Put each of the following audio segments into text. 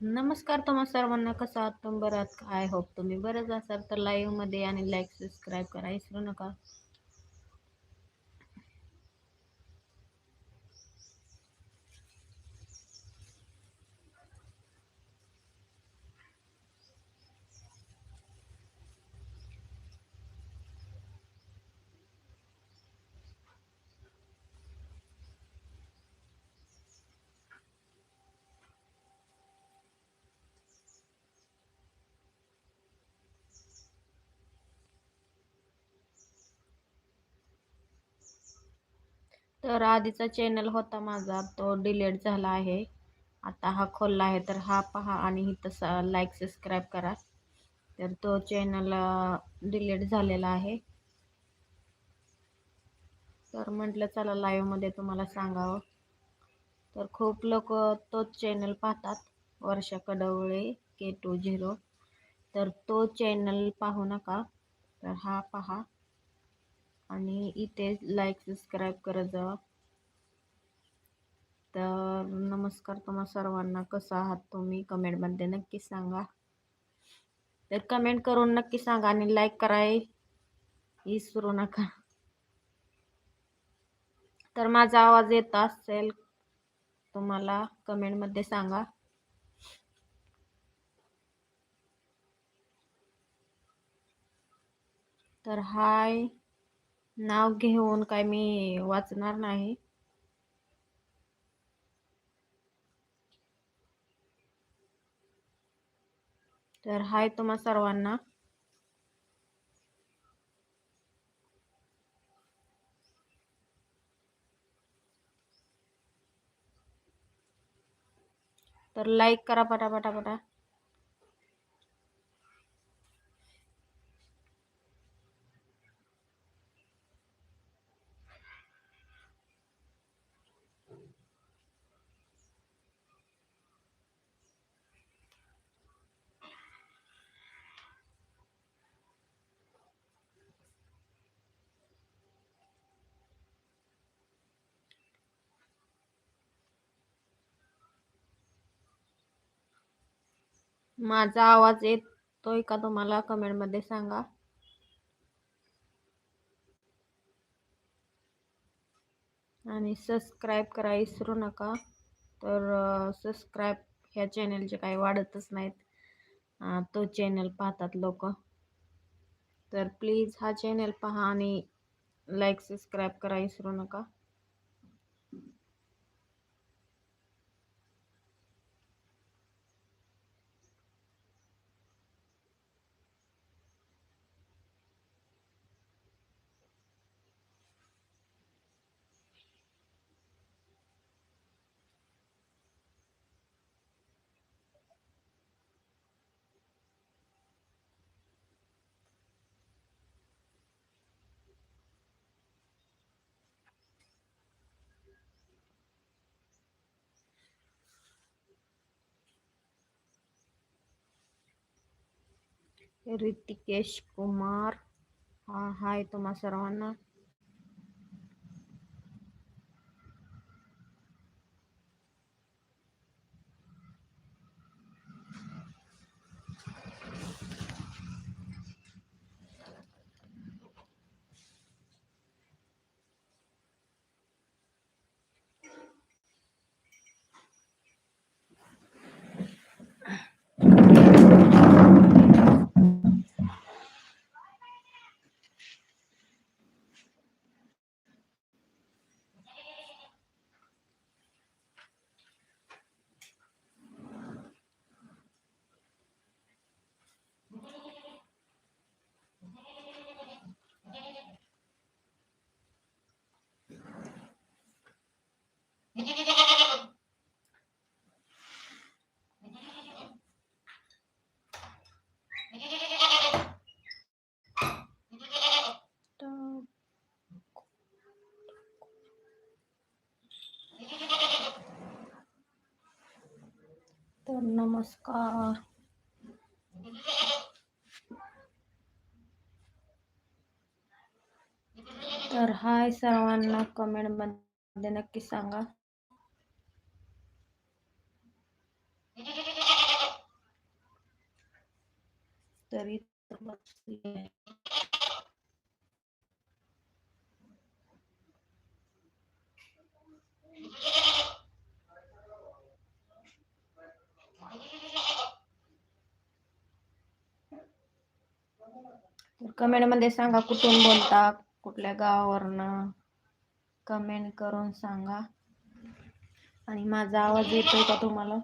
नमस्कार तुम्हा सर्वांना कसं आहात? तुम्ही बरं आहात आय होप तुम्ही बरंच असाल. तर लाईव्हमध्ये आणि लाईक सबस्क्राईब करा. विसरू नका. तर आधीचा चॅनल होता माझा. तो डिलीट झाला आहे. आता हा खोलला आहे. तर हा पहा आणि इथं लाईक सबस्क्राईब करा. तर तो चॅनल डिलीट झालेला आहे. तर म्हटलं चला लाईव्हमध्ये तुम्हाला सांगावं. तर खूप लोक तोच चॅनल पाहतात. वर्षा कडवळे के टू झिरो तर तो चॅनल पाहू नका. तर हा पहा. आणि इथे लाईक सबस्क्राईब करत जावा. तर नमस्कार तुम्हा सर्वांना कसं आहात तुम्ही? कमेंटमध्ये नक्की सांगा. तर कमेंट करून नक्की सांगा आणि लाईक कराय विसरू नका. तर माझा आवाज येत असेल तुम्हाला कमेंटमध्ये सांगा. तर हाय नाव घेऊन काय मी वाचणार नाही. तर हाय तुम्हा सर्वांना. तर लाईक करा पटापटापटा माझा आवाज येतोय का तुम्हाला? कमेंटमध्ये सांगा. आणि सबस्क्राईब करा विसरू नका. तर सबस्क्राईब ह्या चॅनलचे काही वाढतच नाहीत. तो चॅनल पाहतात लोक. तर प्लीज हा चॅनल पहा आणि लाईक सबस्क्राईब करा विसरू नका. ऋतिकेश कुमार हा हाय तुम्हा Ayan, namaskar. Sir, hi, sir. Wala comment man din na kisanga. कमेंटमध्ये कमेंटमध्ये सांगा कुठून बोलता कुठल्या गावावरनं. कमेंट करून सांगा. आणि माझा आवाज येतोय का तुम्हाला?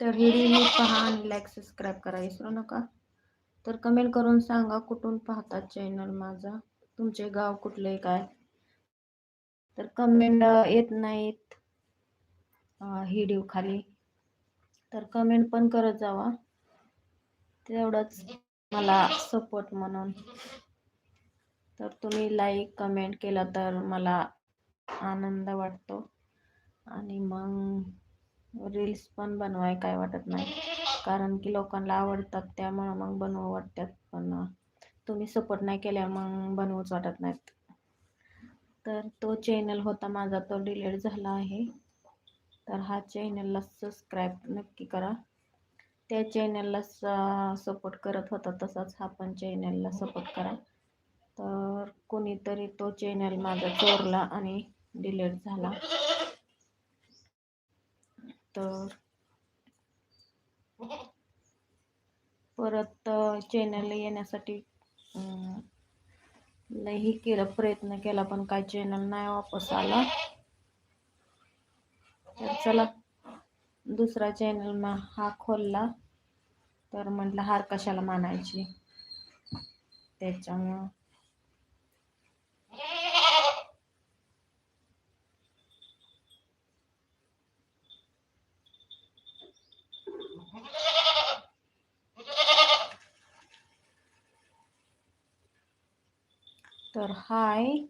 तर व्हिडिओ पहा आणि लाईक सबस्क्राईब करा. विसरू नका. तर कमेंट करून सांगा कुठून पाहतात चॅनल माझा? तुमचे गाव कुठले काय? तर कमेंट येत नाहीत व्हिडिओ खाली. तर कमेंट पण करत जावा. तेवढंच मला सपोर्ट म्हणून. तर तुम्ही लाईक कमेंट केला तर मला आनंद वाटतो. आणि मग रील्स पण बनवाय काय वाटत नाही. कारण की लोकांना आवडतात त्यामुळं मग बनवू वाटतात. पण तुम्ही सपोर्ट नाही केल्या मग बनवूच वाटत नाहीत. तर तो चॅनल होता माझा तो डिलीट झाला आहे. तर हा चॅनलला सबस्क्राईब नक्की करा. त्या चॅनलला सपोर्ट करत होता तसाच हा पण चॅनलला सपोर्ट करा. तर कोणीतरी तो चॅनल माझा चोरला आणि डिलीट झाला. तर परत चॅनल येण्यासाठी लई केला प्रयत्न केला पण काय चॅनल नाही वापस आला. तर चला दुसरा चॅनल हा खोलला. तर म्हटलं हार कशाला मानायची? त्याच्यामुळं Dr. hi.